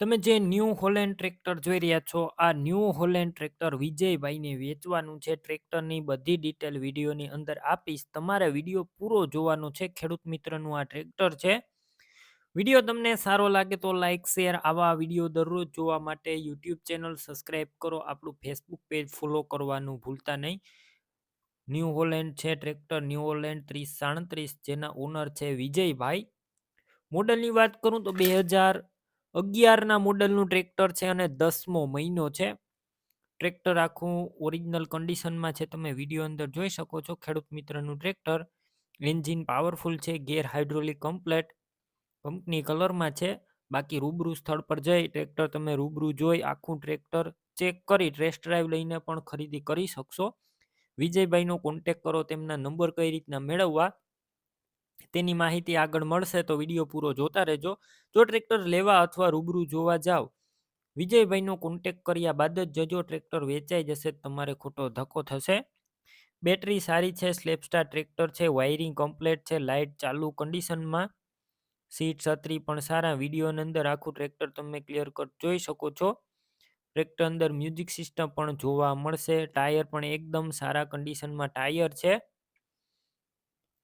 તમે જે new Holland tractor જોઈ રહ્યા છો, આ ન્યૂ હોલેન્ડ ટ્રેક્ટર વિજયભાઈને વેચવાનું છે. ટ્રેક્ટરની બધી ડિટેલ વિડીયોની અંદર આપીશ. તમારે વીડિયો પૂરો જોવાનો છે. ખેડૂત મિત્રનું આ ટ્રેક્ટર છે. વીડિયો તમને સારો લાગે તો લાઇક શેર, આવા વીડિયો દરરોજ જોવા માટે યુટ્યુબ ચેનલ સબસ્ક્રાઈબ કરો. આપણું ફેસબુક પેજ ફોલો કરવાનું ભૂલતા નહીં. ન્યૂ હોલેન્ડ છે ટ્રેક્ટર. ન્યૂ હોલેન્ડ ત્રીસ સાડત્રીસ, જેના ઓનર છે વિજયભાઈ. મોડલની વાત કરું તો બે હજાર અગિયારના મોડલનું ટ્રેક્ટર છે અને દસમો મહિનો છે. ટ્રેક્ટર આખું ઓરિજિનલ કન્ડિશનમાં છે. તમે વીડિયો અંદર જોઈ શકો છો. ખેડૂત મિત્રનું ટ્રેક્ટર એન્જિન પાવરફુલ છે, ગેર હાઇડ્રોલિક કમ્પ્લેટ કંપની કલરમાં છે. બાકી રૂબરૂ સ્થળ પર જઈ ટ્રેક્ટર તમે રૂબરૂ જોઈ આખું ટ્રેક્ટર ચેક કરી ટેસ્ટ ડ્રાઈવ લઈને પણ ખરીદી કરી શકશો. વિજયભાઈનો કોન્ટેક કરો, તેમના નંબર કઈ રીતના મેળવવા તેની માહિતી આગળ મળશે તો વીડિયો પૂરો જોતા રહેજો. જો ટ્રેક્ટર લેવા અથવા રૂબરૂ જોવા જાવ, વિજયભાઈનો કોન્ટેક કર્યા બાદ જ જજો, ટ્રેક્ટર વેચાઈ જશે, તમારે ખોટો ધક્કો થશે. બેટરી સારી છે, સ્લેપસ્ટાર ટ્રેક્ટર છે, વાયરિંગ કમ્પ્લેટ છે લાઇટ ચાલુ કન્ડિશનમાં સીટ છત્રી પણ સારા, વિડીયોની અંદર આખું ટ્રેક્ટર તમે ક્લિયર કટ જોઈ શકો છો. ટ્રેક્ટર અંદર મ્યુઝિક સિસ્ટમ પણ જોવા મળશે, ટાયર પણ એકદમ સારા કન્ડિશનમાં ટાયર છે.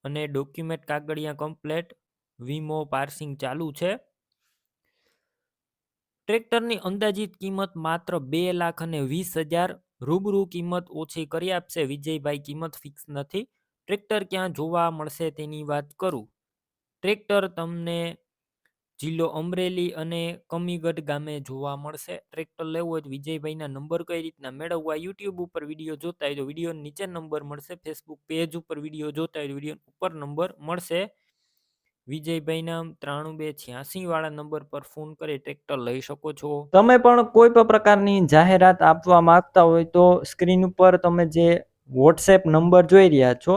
અને ડોક્યુમેન્ટ કાગળિયા કમ્પ્લેટ, વીમો, પાર્સિંગ ચાલુ છે. ટ્રેક્ટરની અંદાજિત કિંમત માત્ર બે લાખ અને વીસ હજાર, રૂબરૂ કિંમત ઓછી કરી આપશે. વિજયભાઈ, કિંમત ફિક્સ નથી. ટ્રેક્ટર ક્યાં જોવા મળશે તેની વાત કરું. ટ્રેક્ટર તમને જિલ્લો અમરેલી અને કમીગઢ ગામે જોવા મળશે. ટ્રેક્ટર લેવું હોય તો વિજયભાઈના નંબર કઈ રીતના મેળવવા, યુટ્યુબ ઉપર વીડિયો જોતા હોય તો વીડિયો નીચે નંબર મળશે. ફેસબુક પેજ ઉપર વીડિયો જોતા હોય વીડિયો ઉપર નંબર મળશે. વિજયભાઈના ત્રાણું બે છ્યાસી વાળા નંબર પર ફોન કરી ટ્રેક્ટર લઈ શકો છો. તમે પણ કોઈ પણ પ્રકારની જાહેરાત આપવા માંગતા હોય તો સ્ક્રીન ઉપર તમે જે વોટ્સએપ નંબર જોઈ રહ્યા છો